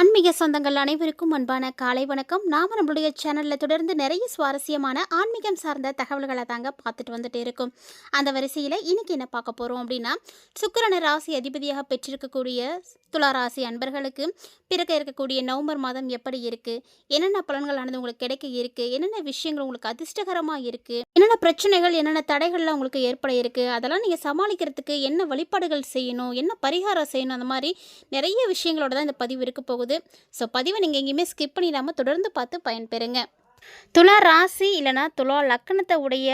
ஆன்மீக சொந்தங்கள் அனைவருக்கும் அன்பான காலை வணக்கம். நாம நம்மளுடைய சேனலில் தொடர்ந்து நிறைய சுவாரஸ்யமான ஆன்மீகம் சார்ந்த தகவல்களை தாங்க பார்த்துட்டு வந்துட்டு இருக்கோம். அந்த வரிசையில் இன்னைக்கு என்ன பார்க்க போகிறோம் அப்படின்னா சுக்கரன ராசி அதிபதியாக பெற்றிருக்கக்கூடிய துலா ராசி அன்பர்களுக்கு பிறக்க இருக்கக்கூடிய நவம்பர் மாதம் எப்படி இருக்குது என்னென்ன பலன்களானது உங்களுக்கு கிடைக்க இருக்குது என்னென்ன விஷயங்கள் உங்களுக்கு அதிர்ஷ்டகரமாக இருக்குது என்னென்ன பிரச்சனைகள் என்னென்ன தடைகள்லாம் உங்களுக்கு ஏற்பட இருக்குது அதெல்லாம் நீங்கள் சமாளிக்கிறதுக்கு என்ன வழிபாடுகள் செய்யணும்? என்ன பரிகாரம் செய்யணும்? அந்த மாதிரி நிறைய விஷயங்களோட தான் இந்த பதிவு இருக்க போகுது. ஸோ பதிவை நீங்கள் எங்கேயுமே ஸ்கிப் பண்ணிடாமல் தொடர்ந்து பார்த்து பயன்பெறுங்க. துலா ராசி இல்லைனா துலா லக்கணத்தை உடைய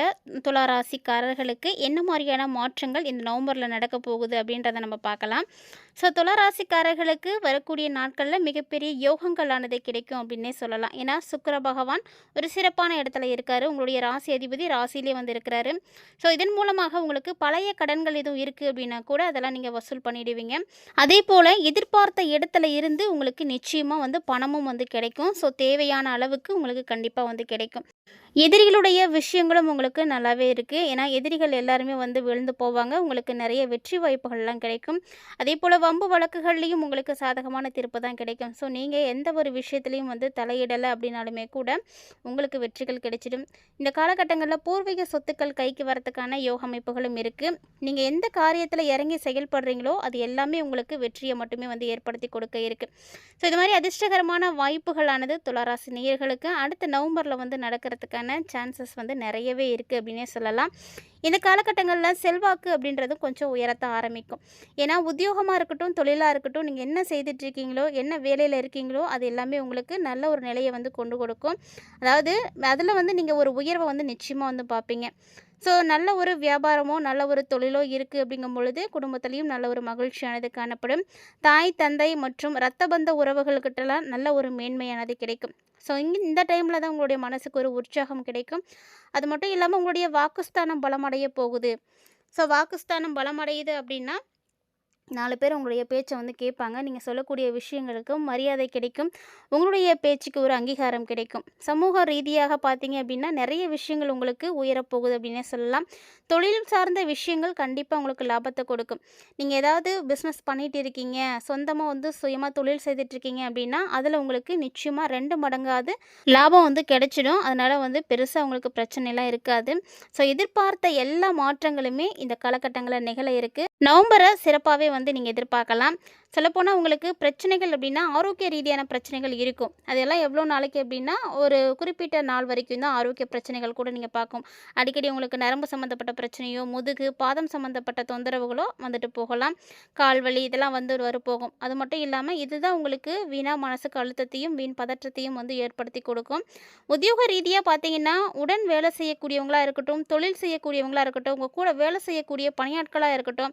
துலா ராசிக்காரர்களுக்கு என்ன மாதிரியான மாற்றங்கள் இந்த நவம்பரில் நடக்க போகுது அப்படின்றத நம்ம பார்க்கலாம். ஸோ துளராசிக்காரர்களுக்கு வரக்கூடிய நாட்களில் மிகப்பெரிய யோகங்களானது கிடைக்கும் அப்படின்னே சொல்லலாம். ஏன்னா சுக்கர பகவான் ஒரு சிறப்பான இடத்துல இருக்கார். உங்களுடைய ராசி அதிபதி ராசியிலே வந்து இருக்கிறாரு ஸோ இதன் மூலமாக உங்களுக்கு பழைய கடன்கள் எதுவும் இருக்குது அப்படின்னா கூட அதெல்லாம் நீங்கள் வசூல் பண்ணிடுவீங்க. அதே போல் எதிர்பார்த்த இடத்துல இருந்து உங்களுக்கு நிச்சயமாக வந்து பணமும் வந்து கிடைக்கும். ஸோ தேவையான அளவுக்கு உங்களுக்கு கண்டிப்பாக வந்து கிடைக்கும். எதிரிகளுடைய விஷயங்களும் உங்களுக்கு நல்லாவே இருக்குது ஏன்னா எதிரிகள் எல்லாருமே வந்து விழுந்து போவாங்க. உங்களுக்கு நிறைய வெற்றி வாய்ப்புகள்லாம் கிடைக்கும். அதே போல் வம்பு வழக்குகள்லேயும் உங்களுக்கு சாதகமான தீர்ப்பு தான் கிடைக்கும். ஸோ நீங்கள் எந்த ஒரு விஷயத்துலையும் வந்து தலையிடலை அப்படின்னாலுமே கூட உங்களுக்கு வெற்றிகள் கிடைச்சிடும். இந்த காலகட்டங்களில் பூர்வீக சொத்துக்கள் கைக்கு வரத்துக்கான யோக அமைப்புகளும் இருக்குது நீங்கள் எந்த காரியத்தில் இறங்கி செயல்படுறீங்களோ அது எல்லாமே உங்களுக்கு வெற்றியை மட்டுமே வந்து ஏற்படுத்தி கொடுக்க இருக்குது ஸோ இது மாதிரி அதிர்ஷ்டகரமான வாய்ப்புகளானது துளாராசி நேயர்களுக்கு. அடுத்த நவம்பரில் வந்து நடக்கிறதுக்கான சான்சஸ் வந்து நிறையவே இருக்குது அப்படின்னே சொல்லலாம். இந்த காலகட்டங்களில் செல்வாக்கு அப்படின்றது கொஞ்சம் உயரத்த ஆரம்பிக்கும். ஏன்னா உத்தியோகமாக இருக்கட்டும் தொழிலாக இருக்கட்டும் நீங்கள் என்ன செய்துட்ருக்கீங்களோ என்ன வேலையில் இருக்கீங்களோ அது எல்லாமே உங்களுக்கு நல்ல ஒரு நிலையை வந்து கொண்டு கொடுக்கும். அதாவது அதில் வந்து நீங்கள் ஒரு உயர்வை வந்து நிச்சயமாக வந்து பார்ப்பீங்க. ஸோ நல்ல ஒரு வியாபாரமோ நல்ல ஒரு தொழிலோ இருக்குது அப்படிங்கும் பொழுது குடும்பத்துலேயும் நல்ல ஒரு மகிழ்ச்சியானது காணப்படும். தாய் தந்தை மற்றும் இரத்த பந்த உறவுகள்கிட்டலாம் நல்ல ஒரு மேன்மையானது கிடைக்கும். ஸோ இங்கே இந்த டைமில் தான் உங்களுடைய மனசுக்கு ஒரு உற்சாகம் கிடைக்கும். அது மட்டும் இல்லாமல் உங்களுடைய வாக்குஸ்தானம் பலமடைய போகுது. ஸோ வாக்குஸ்தானம் பலமடையுது அப்படின்னா நாலு பேர் உங்களுடைய பேச்சை வந்து கேட்பாங்க. நீங்கள் சொல்லக்கூடிய விஷயங்களுக்கு மரியாதை கிடைக்கும். உங்களுடைய பேச்சுக்கு ஒரு அங்கீகாரம் கிடைக்கும். சமூக ரீதியாக பார்த்தீங்க அப்படின்னா நிறைய விஷயங்கள் உங்களுக்கு உயரப்போகுது அப்படின்னே சொல்லலாம். தொழில் சார்ந்த விஷயங்கள் கண்டிப்பாக உங்களுக்கு லாபத்தை கொடுக்கும். நீங்கள் ஏதாவது பிஸ்னஸ் பண்ணிகிட்டு இருக்கீங்க சொந்தமாக வந்து சுயமாக தொழில் செய்துட்ருக்கீங்க அப்படின்னா அதில் உங்களுக்கு நிச்சயமாக ரெண்டு மடங்காவது லாபம் வந்து கிடைச்சிடும். அதனால் வந்து பெருசாக உங்களுக்கு பிரச்சனைலாம் இருக்காது. ஸோ எதிர்பார்த்த எல்லா மாற்றங்களுமே இந்த காலகட்டங்களில் நிகழ இருக்குது நவம்பரை சிறப்பாகவே வந்து நீங்கள் எதிர்பார்க்கலாம். சொல்லப்போனால் உங்களுக்கு பிரச்சனைகள் அப்படின்னா ஆரோக்கிய ரீதியான பிரச்சனைகள் இருக்கும். அதெல்லாம் எவ்வளோ நாளைக்கு அப்படின்னா ஒரு குறிப்பிட்ட நாள் வரைக்கும் தான் ஆரோக்கிய பிரச்சனைகள் கூட நீங்கள் பார்க்கும். அடிக்கடி உங்களுக்கு நரம்பு சம்மந்தப்பட்ட பிரச்சனையோ முதுகு பாதம் சம்மந்தப்பட்ட தொந்தரவுகளோ வந்துட்டு போகலாம். கால் வலி இதெல்லாம் வந்து வர போகும். அது மட்டும் இல்லாமல் இதுதான் உங்களுக்கு வீணா மனசுக்கு அழுத்தத்தையும் வீண் பதற்றத்தையும் வந்து ஏற்படுத்தி கொடுக்கும். உத்தியோக ரீதியாக பார்த்தீங்கன்னா உடன் வேலை செய்யக்கூடியவங்களாக இருக்கட்டும் தொழில் செய்யக்கூடியவங்களா இருக்கட்டும் உங்கள் கூட வேலை செய்யக்கூடிய பணியாட்களாக இருக்கட்டும்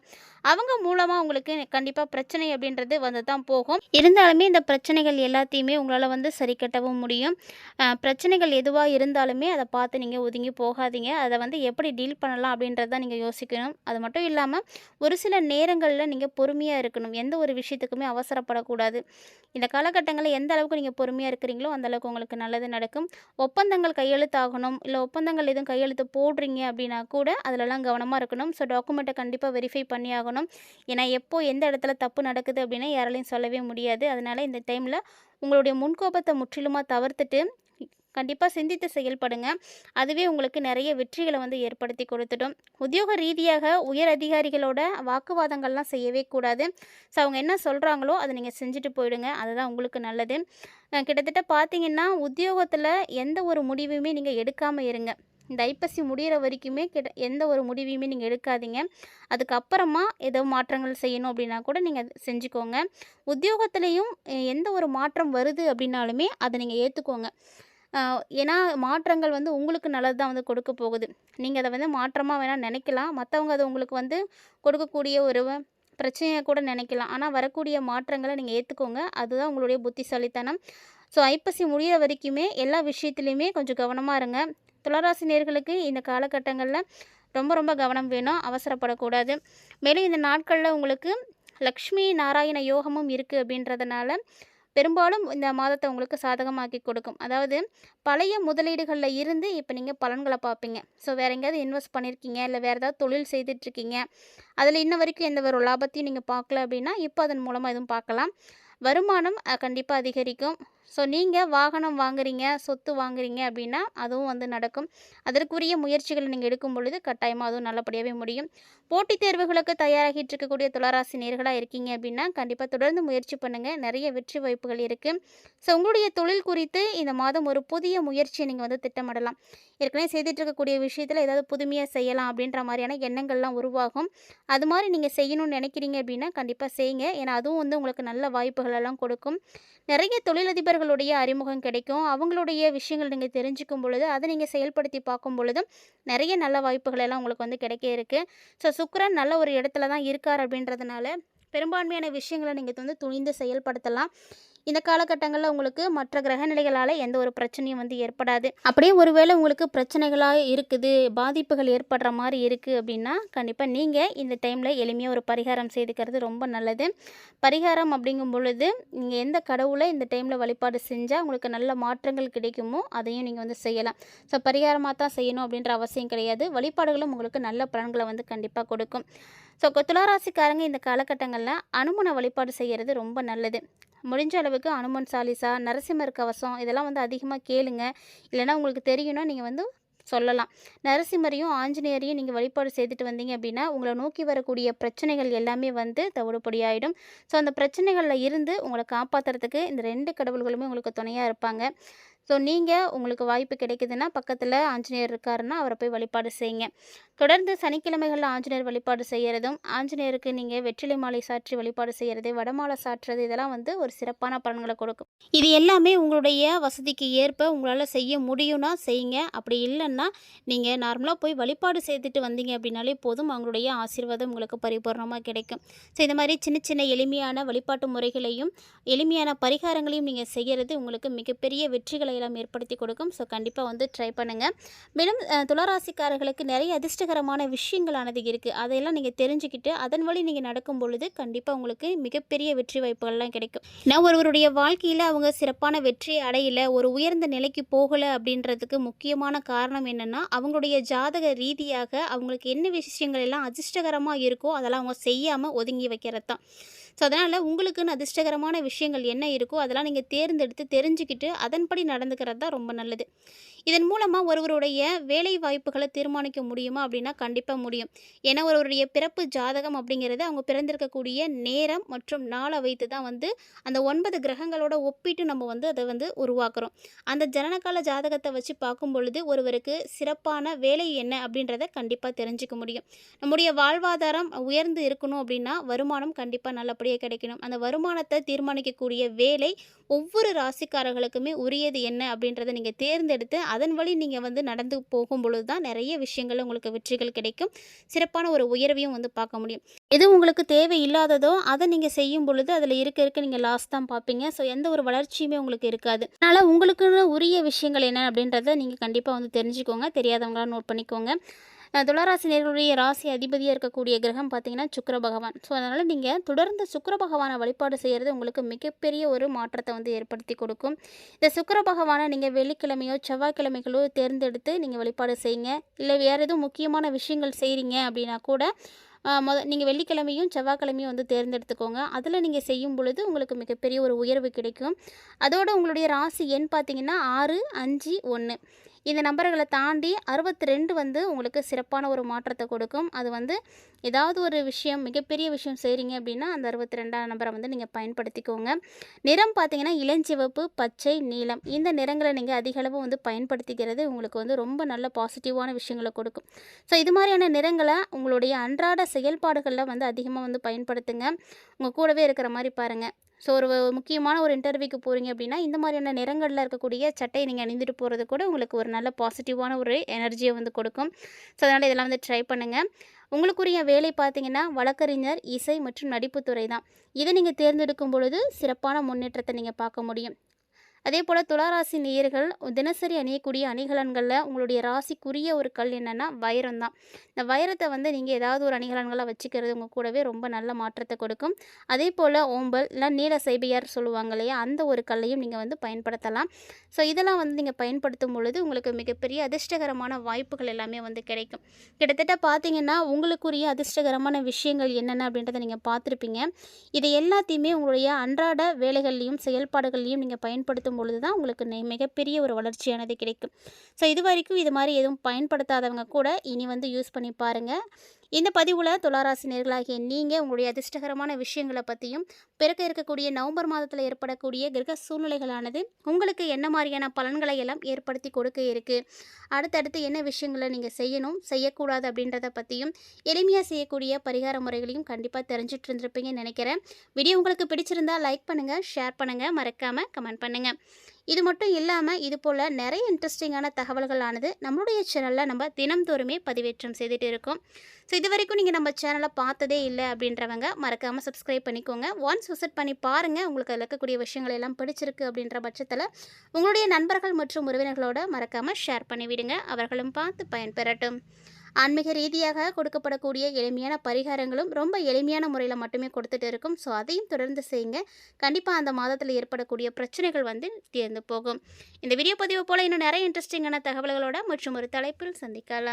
அவங்க மூலமாக உங்களுக்கு கண்டிப்பாக பிரச்சனை அப்படின்னு அப்படின்றது வந்து தான் போகும். இருந்தாலுமே இந்த பிரச்சனைகள் எல்லாத்தையுமே உங்களால் வந்து சரி கட்டவும் முடியும். பிரச்சனைகள் எதுவாக இருந்தாலுமே அதை பார்த்து நீங்கள் ஒதுங்கி போகாதீங்க. அதை வந்து எப்படி டீல் பண்ணலாம் அப்படின்றத நீங்கள் யோசிக்கணும். அது மட்டும் இல்லாமல் ஒரு சில நேரங்களில் நீங்கள் பொறுமையாக இருக்கணும். எந்த ஒரு விஷயத்துக்குமே அவசரப்படக்கூடாது. இந்த காலகட்டங்களில் எந்த அளவுக்கு நீங்கள் பொறுமையாக இருக்கிறீங்களோ அந்த அளவுக்கு உங்களுக்கு நல்லது நடக்கும். ஒப்பந்தங்கள் கையெழுத்தாகணும். இல்லை ஒப்பந்தங்கள் எதுவும் கையெழுத்து போடுறீங்க அப்படின்னா கூட அதிலலாம் கவனமாக இருக்கணும். ஸோ டாக்குமெண்ட்டை கண்டிப்பாக வெரிஃபை பண்ணி ஆகணும். ஏன்னா எப்போ எந்த இடத்துல தப்பு நடக்குது அப்படின்னா யாராலையும் சொல்லவே முடியாது. அதனால் இந்த டைமில் உங்களுடைய முன்கோபத்தை முற்றிலுமாக தவிர்த்துட்டு கண்டிப்பாக சிந்தித்து செயல்படுங்க. அதுவே உங்களுக்கு நிறைய வெற்றிகளை வந்து ஏற்படுத்தி கொடுத்துடும். உத்தியோக ரீதியாக உயர் அதிகாரிகளோட வாக்குவாதங்கள்லாம் செய்யவே கூடாது. ஸோ அவங்க என்ன சொல்கிறாங்களோ அதை நீங்கள் செஞ்சுட்டு போயிடுங்க. அதுதான் உங்களுக்கு நல்லது. கிட்டத்தட்ட பார்த்தீங்கன்னா உத்தியோகத்தில் எந்த ஒரு முடிவுமே நீங்கள் எடுக்காமல் இருங்க. இந்த ஐப்பசி முடிகிற வரைக்குமே கிட்ட எந்த ஒரு முடிவையுமே நீங்கள் எடுக்காதீங்க. அதுக்கப்புறமா ஏதோ மாற்றங்கள் செய்யணும் அப்படின்னா கூட நீங்கள் செஞ்சுக்கோங்க. உத்தியோகத்துலேயும் எந்த ஒரு மாற்றம் வருது அப்படின்னாலுமே அதை நீங்கள் ஏற்றுக்கோங்க ஏன்னா மாற்றங்கள் வந்து உங்களுக்கு நல்லது தான் வந்து கொடுக்க போகுது. நீங்கள் அதை வந்து மாற்றமாக வேணால் நினைக்கலாம். மற்றவங்க அதை உங்களுக்கு வந்து கொடுக்கக்கூடிய ஒரு பிரச்சனையை கூட நினைக்கலாம். ஆனால் வரக்கூடிய மாற்றங்களை நீங்கள் ஏற்றுக்கோங்க அதுதான் உங்களுடைய புத்திசாலித்தனம். ஸோ ஐப்பசி முடிகிற வரைக்குமே எல்லா விஷயத்துலையுமே கொஞ்சம் கவனமாக இருங்க. துளராசி நேர்களுக்கு இந்த காலகட்டங்களில் ரொம்ப ரொம்ப கவனம் வேணும். அவசரப்படக்கூடாது. மேலும் இந்த நாட்களில் உங்களுக்கு லக்ஷ்மி நாராயண யோகமும் இருக்குது அப்படின்றதுனால பெரும்பாலும் இந்த மாதத்தை உங்களுக்கு சாதகமாக்கி கொடுக்கும். அதாவது பழைய முதலீடுகளில் இருந்து இப்போ நீங்கள் பலன்களை பார்ப்பீங்க. ஸோ வேறு எங்கேயாவது இன்வெஸ்ட் பண்ணியிருக்கீங்க இல்லை வேறு ஏதாவது தொழில் செய்துட்ருக்கீங்க. அதில் இன்ன வரைக்கும் எந்த ஒரு லாபத்தையும் நீங்கள் பார்க்கல அப்படின்னா இப்போ அதன் மூலமாக எதுவும் பார்க்கலாம். வருமானம் கண்டிப்பாக அதிகரிக்கும். ஸோ நீங்கள் வாகனம் வாங்குறீங்க சொத்து வாங்குறீங்க அப்படின்னா அதுவும் வந்து நடக்கும். அதற்குரிய முயற்சிகளை நீங்கள் எடுக்கும் பொழுது கட்டாயமாக அதுவும் நல்லபடியாகவே முடியும். போட்டித் தேர்வுகளுக்கு தயாராகிட்டு இருக்கக்கூடிய துளராசி நேர்களாக இருக்கீங்க அப்படின்னா கண்டிப்பாக தொடர்ந்து முயற்சி பண்ணுங்கள் நிறைய வெற்றி வாய்ப்புகள் இருக்குது ஸோ உங்களுடைய தொழில் குறித்து இந்த மாதம் ஒரு புதிய முயற்சியை நீங்கள் வந்து திட்டமிடலாம். ஏற்கனவே செய்துட்டு இருக்கக்கூடிய விஷயத்தில் ஏதாவது புதுமையாக செய்யலாம் அப்படின்ற மாதிரியான எண்ணங்கள்லாம் உருவாகும். அது மாதிரி நீங்கள் செய்யணும்னு நினைக்கிறீங்க அப்படின்னா கண்டிப்பாக செய்யுங்க. ஏன்னா அதுவும் வந்து உங்களுக்கு நல்ல வாய்ப்புகள் எல்லாம் கொடுக்கும். நிறைய தொழிலதிபர்களுடைய அறிமுகம் கிடைக்கும். அவங்களுடைய விஷயங்கள் நீங்கள் தெரிஞ்சுக்கும் பொழுது அதை நீங்கள் செயல்படுத்தி பார்க்கும் பொழுது நிறைய நல்ல வாய்ப்புகள் எல்லாம் உங்களுக்கு வந்து கிடைக்க இருக்குது ஸோ சுக்கரன் நல்ல ஒரு இடத்துல தான் இருக்கார் அப்படின்றதுனால பெரும்பான்மையான விஷயங்களை நீங்கள் வந்து துணிந்து செயல்படுத்தலாம். இந்த காலகட்டங்களில் உங்களுக்கு மற்ற கிரக நிலைகளால் எந்த ஒரு பிரச்சனையும் வந்து ஏற்படாது. அப்படியே ஒருவேளை உங்களுக்கு பிரச்சனைகளாக இருக்குது பாதிப்புகள் ஏற்படுற மாதிரி இருக்குது அப்படின்னா கண்டிப்பாக நீங்கள் இந்த டைமில் எளிமையாக ஒரு பரிகாரம் செய்துக்கிறது ரொம்ப நல்லது. பரிகாரம் அப்படிங்கும் பொழுது நீங்கள் எந்த கடவுளை இந்த டைமில் வழிபாடு செஞ்சால் உங்களுக்கு நல்ல மாற்றங்கள் கிடைக்குமோ அதையும் நீங்கள் வந்து செய்யலாம். ஸோ பரிகாரமாக தான் செய்யணும் அப்படின்ற அவசியம் கிடையாது. வழிபாடுகளும் உங்களுக்கு நல்ல பலன்களை வந்து கண்டிப்பாக கொடுக்கும். ஸோ துளாராசிக்காரங்க இந்த காலகட்டங்களில் அனுமன வழிபாடு செய்கிறது ரொம்ப நல்லது. முடிஞ்ச அளவுக்கு அனுமன் சாலிசா நரசிம்மர் கவசம் இதெல்லாம் வந்து அதிகமாக கேளுங்க. இல்லைன்னா உங்களுக்கு தெரியணும் நீங்கள் வந்து சொல்லலாம். நரசிம்மரையும் ஆஞ்சநேயரையும் நீங்கள் வழிபாடு செய்துட்டு வந்தீங்க அப்படின்னா உங்களை நோக்கி வரக்கூடிய பிரச்சனைகள் எல்லாமே வந்து தவிடுபடியாயிடும். ஸோ அந்த பிரச்சனைகளில் இருந்து உங்களை காப்பாற்றுறதுக்கு இந்த ரெண்டு கடவுள்களுமே உங்களுக்கு துணையாக இருப்பாங்க. ஸோ நீங்கள் உங்களுக்கு வாய்ப்பு கிடைக்குதுன்னா பக்கத்தில் ஆஞ்சநேயர் இருக்காருன்னா அவரை போய் வழிபாடு செய்யுங்க. தொடர்ந்து சனிக்கிழமைகளில் ஆஞ்சநேயர் வழிபாடு செய்கிறதும் ஆஞ்சநேயருக்கு நீங்கள் வெற்றிலை மாலை சாற்றி வழிபாடு செய்கிறது வடமாலை சாற்றுறது இதெல்லாம் வந்து ஒரு சிறப்பான பலன்களை கொடுக்கும். இது எல்லாமே உங்களுடைய வசதிக்கு ஏற்ப உங்களால் செய்ய முடியும்னா செய்யுங்க. அப்படி இல்லைன்னா நீங்கள் நார்மலாக போய் வழிபாடு செய்துட்டு வந்தீங்க அப்படின்னாலே போதும். அவங்களுடைய ஆசீர்வாதம் உங்களுக்கு பரிபூர்ணமாக கிடைக்கும். ஸோ இந்த மாதிரி சின்ன சின்ன எளிமையான வழிபாட்டு முறைகளையும் எளிமையான பரிகாரங்களையும் நீங்கள் செய்கிறது உங்களுக்கு மிகப்பெரிய வெற்றிகளை எல்லாம் ஏற்படுத்தி கொடுக்கும். ஸோ கண்டிப்பாக வந்து ட்ரை பண்ணுங்கள் மேலும் துளராசிக்காரர்களுக்கு நிறைய அதிர்ஷ்டகரமான விஷயங்களானது இருக்குது அதையெல்லாம் நீங்கள் தெரிஞ்சுக்கிட்டு அதன் வழி நீங்கள் நடக்கும் பொழுது கண்டிப்பாக உங்களுக்கு மிகப்பெரிய வெற்றி வாய்ப்புகள்லாம் கிடைக்கும். நான் ஒருவருடைய வாழ்க்கையில் அவங்க சிறப்பான வெற்றி அடையலை ஒரு உயர்ந்த நிலைக்கு போகலை அப்படின்றதுக்கு முக்கியமான காரணம் என்னென்னா அவங்களுடைய ஜாதக ரீதியாக அவங்களுக்கு என்ன விஷயங்கள் எல்லாம் அதிர்ஷ்டகரமாக இருக்கோ அதெல்லாம் அவங்க செய்யாமல் ஒதுங்கி வைக்கிறது தான் ஸோ அதனால் உங்களுக்குன்னு அதிர்ஷ்டகரமான விஷயங்கள் என்ன இருக்கோ அதெல்லாம் நீங்கள் தேர்ந்தெடுத்து தெரிஞ்சுக்கிட்டு அதன்படி நடந்துக்கிறது தான் ரொம்ப நல்லது. இதன் மூலமாக ஒருவருடைய வேலை வாய்ப்புகளை தீர்மானிக்க முடியுமா அப்படின்னா கண்டிப்பாக முடியும். ஏன்னா ஒருவருடைய பிறப்பு ஜாதகம் அப்படிங்கிறது அவங்க பிறந்திருக்கக்கூடிய நேரம் மற்றும் நாளை வைத்து தான் வந்து அந்த ஒன்பது கிரகங்களோட ஒப்பிட்டு நம்ம வந்து அதை வந்து உருவாக்குறோம். அந்த ஜனனகால ஜாதகத்தை வச்சு பார்க்கும் பொழுது ஒருவருக்கு சிறப்பான வேலை என்ன அப்படின்றத கண்டிப்பாக தெரிஞ்சுக்க முடியும். நம்முடைய வாழ்வாதாரம் உயர்ந்து இருக்கணும் அப்படின்னா வருமானம் கண்டிப்பாக அப்படியே கிடைக்கணும். அந்த வருமானத்தை தீர்மானிக்கக்கூடிய வேலை ஒவ்வொரு ராசிக்காரர்களுக்குமே உரியது என்ன அப்படின்றத நீங்கள் தேர்ந்தெடுத்து அதன் வழி நீங்கள் வந்து நடந்து போகும் பொழுது தான் நிறைய விஷயங்கள் உங்களுக்கு வெற்றிகள் கிடைக்கும். சிறப்பான ஒரு உயர்வையும் வந்து பார்க்க முடியும். எது உங்களுக்கு தேவை இல்லாததோ அதை நீங்கள் செய்யும் பொழுது அதில் இருக்க இருக்க நீங்கள் லாஸ் தான் பார்ப்பீங்க. ஸோ எந்த ஒரு வளர்ச்சியுமே உங்களுக்கு இருக்காது. அதனால் உங்களுக்குன்னு உரிய விஷயங்கள் என்ன அப்படின்றத நீங்கள் கண்டிப்பாக வந்து தெரிஞ்சுக்கோங்க. தெரியாதவங்களாம் நோட் பண்ணிக்கோங்க. துளராசி நேர்களுடைய ராசி அதிபதியாக இருக்கக்கூடிய கிரகம் பார்த்தீங்கன்னா சுக்கர பகவான். ஸோ அதனால் நீங்கள் தொடர்ந்து சுக்கர பகவானை வழிபாடு செய்கிறது உங்களுக்கு மிகப்பெரிய ஒரு மாற்றத்தை வந்து ஏற்படுத்தி கொடுக்கும். இந்த சுக்கர பகவானை நீங்கள் வெள்ளிக்கிழமையோ செவ்வாய்க்கிழமைகளோ தேர்ந்தெடுத்து நீங்கள் வழிபாடு செய்யுங்க. இல்லை வேறு எதுவும் முக்கியமான விஷயங்கள் செய்கிறீங்க அப்படின்னா கூட மொத நீங்கள் வெள்ளிக்கிழமையும் செவ்வாய்க்கிழமையும் வந்து தேர்ந்தெடுத்துக்கோங்க. அதில் நீங்கள் செய்யும் பொழுது உங்களுக்கு மிகப்பெரிய ஒரு உயர்வு கிடைக்கும். அதோடு உங்களுடைய ராசி எண் பார்த்தீங்கன்னா ஆறு அஞ்சு ஒன்று இந்த நம்பர்களை தாண்டி அறுபத்தி ரெண்டு வந்து உங்களுக்கு சிறப்பான ஒரு மாற்றத்தை கொடுக்கும். அது வந்து ஏதாவது ஒரு விஷயம் மிகப்பெரிய விஷயம் செய்கிறீங்க அப்படின்னா அந்த அறுபத்தி ரெண்டாம் நம்பரை வந்து நீங்கள் பயன்படுத்திக்கோங்க. நிறம் பார்த்தீங்கன்னா இளஞ்சிவப்பு பச்சை நீலம். இந்த நிறங்களை நீங்கள் அதிகளவு வந்து பயன்படுத்திக்கிறது உங்களுக்கு வந்து ரொம்ப நல்ல பாசிட்டிவான விஷயங்களை கொடுக்கும். ஸோ இது மாதிரியான நிறங்களை உங்களுடைய அன்றாட செயல்பாடுகளில் வந்து அதிகமாக வந்து பயன்படுத்துங்க. உங்கள் கூடவே இருக்கிற மாதிரி பாருங்கள் ஸோ ஒரு முக்கியமான ஒரு இன்டர்வியூக்கு போகிறீங்க அப்படின்னா இந்த மாதிரியான நிறங்களில் இருக்கக்கூடிய சட்டையை நீங்கள் அணிந்துட்டு போகிறது கூட உங்களுக்கு ஒரு நல்ல பாசிட்டிவான ஒரு எனர்ஜியை வந்து கொடுக்கும். ஸோ அதனால் இதெல்லாம் வந்து ட்ரை பண்ணுங்கள் உங்களுக்குரிய வேலை பார்த்தீங்கன்னா வழக்கறிஞர் இசை மற்றும் நடிப்புத்துறை தான். இதை நீங்கள் தேர்ந்தெடுக்கும் பொழுது சிறப்பான முன்னேற்றத்தை நீங்கள் பார்க்க முடியும். அதே போல் துளாராசி நேயர்கள் தினசரி அணியக்கூடிய அணிகலன்களில் உங்களுடைய ராசிக்குரிய ஒரு கல் என்னென்னா வைரம் தான் இந்த வைரத்தை வந்து நீங்கள் ஏதாவது ஒரு அணிகலன்களாக வச்சுக்கிறது உங்கள் கூடவே ரொம்ப நல்ல மாற்றத்தை கொடுக்கும். அதே போல் ஓம்பல் இல்லை நீல சைபியார் சொல்லுவாங்க இல்லையா அந்த ஒரு கல்லையும் நீங்கள் வந்து பயன்படுத்தலாம். ஸோ இதெல்லாம் வந்து நீங்கள் பயன்படுத்தும் பொழுது உங்களுக்கு மிகப்பெரிய அதிர்ஷ்டகரமான வாய்ப்புகள் எல்லாமே வந்து கிடைக்கும். கிட்டத்தட்ட பார்த்தீங்கன்னா உங்களுக்குரிய அதிர்ஷ்டகரமான விஷயங்கள் என்னென்ன அப்படின்றத நீங்கள் பார்த்துருப்பீங்க. இதை எல்லாத்தையுமே உங்களுடைய அன்றாட வேலைகள்லையும் செயல்பாடுகள்லையும் நீங்கள் பயன்படுத்தும் பொழுது தான் உங்களுக்கு மிகப்பெரிய ஒரு வளர்ச்சியானது கிடைக்கும். ஸோ இது வரைக்கும் இது மாதிரி எதுவும் பயன்படுத்தாதவங்க கூட இனி வந்து யூஸ் பண்ணி பாருங்கள் இந்த பதிவில் துளாராசி நேர்களாகிய நீங்கள் உங்களுடைய அதிர்ஷ்டகரமான விஷயங்களை பற்றியும் பிறக்க இருக்கக்கூடிய நவம்பர் மாதத்தில் ஏற்படக்கூடிய கிரக சூழ்நிலைகளானது உங்களுக்கு என்ன மாதிரியான பலன்களை எல்லாம் ஏற்படுத்தி கொடுக்க இருக்குது அடுத்தடுத்து என்ன விஷயங்களை நீங்கள் செய்யணும் செய்யக்கூடாது அப்படின்றத பற்றியும் எளிமையாக செய்யக்கூடிய பரிகார முறைகளையும் கண்டிப்பாக தெரிஞ்சிட்டு இருந்திருப்பீங்கன்னு நினைக்கிறேன். வீடியோ உங்களுக்கு பிடிச்சிருந்தா லைக் பண்ணுங்கள் ஷேர் பண்ணுங்கள் மறக்காமல் கமெண்ட் பண்ணுங்கள் இது மட்டும் இல்லாமல் இது போல் நிறைய இன்ட்ரெஸ்டிங்கான தகவல்களானது நம்மளுடைய சேனலில் நம்ம தினம்தோறுமே பதிவேற்றம் செய்துட்டு இருக்கோம். ஸோ இது வரைக்கும் நீங்கள் நம்ம சேனலை பார்த்ததே இல்லை அப்படின்றவங்க மறக்காமல் சப்ஸ்கிரைப் பண்ணிக்கோங்க. ஒன்ஸ் விசிட் பண்ணி பாருங்கள் உங்களுக்கு அதில் இருக்கக்கூடிய விஷயங்கள் எல்லாம் பிடிச்சிருக்கு அப்படின்ற பட்சத்தில் உங்களுடைய நண்பர்கள் மற்றும் உறவினர்களோட மறக்காமல் ஷேர் பண்ணிவிடுங்க அவர்களும் பார்த்து பயன்பெறட்டும். ஆன்மீக ரீதியாக கொடுக்கப்படக்கூடிய எளிமையான பரிகாரங்களும் ரொம்ப எளிமையான முறையில் மட்டுமே கொடுத்துட்டு இருக்கும். ஸோ அதையும் தொடர்ந்து செய்யுங்க. கண்டிப்பாக அந்த மாதத்தில் ஏற்படக்கூடிய பிரச்சனைகள் வந்து தீர்ந்து போகும். இந்த வீடியோ பதிவு போல் இன்னும் நிறைய இன்ட்ரெஸ்டிங்கான தகவல்களோட மற்றும் ஒரு தலைப்பில் சந்திக்கலாம்.